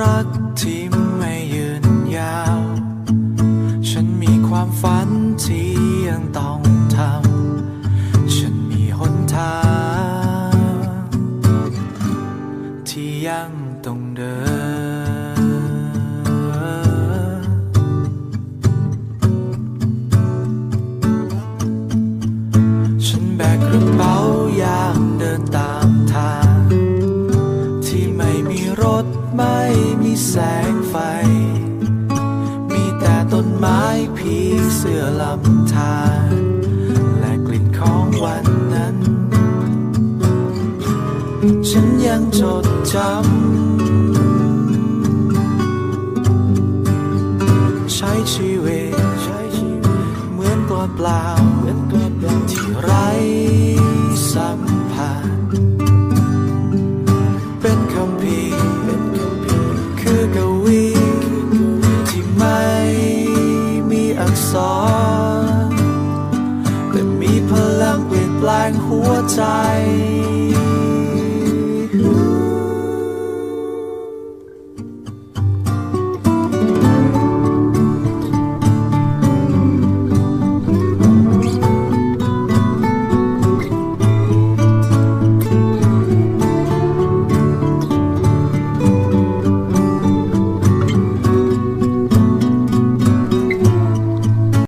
รักที่ไม่ยืนยาว ฉันมีความฝันที่ยังต้องทำ ฉันมีหนทาง ที่ยังต้องเดิน ฉันแบกกระเป๋ายางเดินตามทาง ที่ไม่มีรถ ไม่มีแสงไฟ มีแต่ต้นไม้ผีเสื้อลำธารและกลิ่นของวันนั้น ฉันยังจดจำใช้ชีวิตเหมือนตัวเปล่า แต่มีพลังเปลี่ยนแปลงหัวใจ